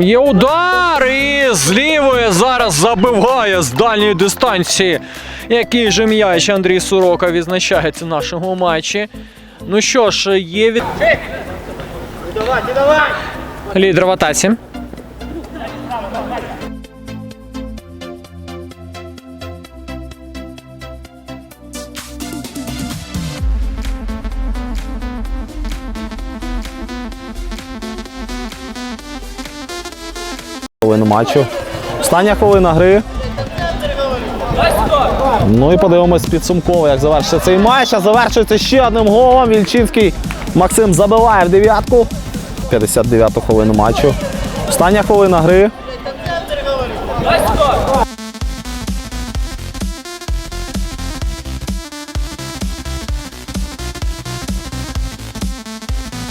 Є удар і з лівої зараз забиває з дальньої дистанції. Який же м'яч Андрій Сурока відзначається в нашому матчі. Ну що ж, є від... лідер в атаці. Хвилину матчу. Остання хвилина гри. Ну і подивимось підсумково, як завершиться цей матч. А завершується ще одним голом. Вільчинський Максим забиває в дев'ятку. 59-ту хвилину матчу. Остання хвилина гри.